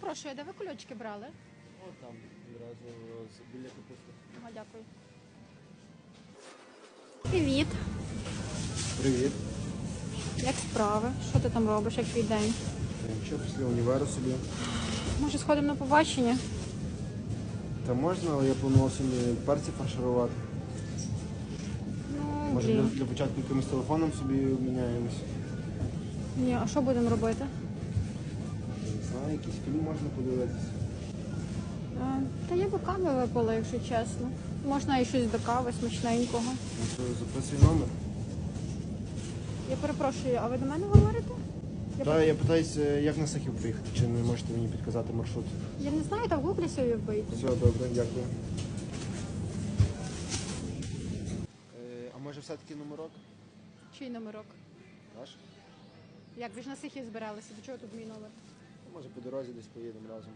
перепрошую, де ви кульочки брали? О, там одразу з- біля капусти. Ага, дякую. Привіт. Привіт. Як справи? Що ти там робиш, як твій день? Що після універу собі? Може, сходимо на побачення? Та можна, але я планував сьогодні перці фарширувати. Ну, Може для, блін. для початку якимось телефоном собі обміняємось. Ні, а що будемо робити? Я Не знаю, фільм можна подивитися. А, та я би кави випила, якщо чесно. Можна і щось до кави смачненького. Ну що, записуй номер. Я перепрошую, а ви до мене говорите? Я, Та я питаюся, як на Сахів приїхати, чи не можете мені підказати маршрут. я не знаю, там в гуглі собі вбийте. Все, добре, дякую. Е, а може все-таки номерок? Чий номерок? Наш? Як ви ж на сихі збиралися? До чого тут мій номер? Може по дорозі десь поїдемо разом.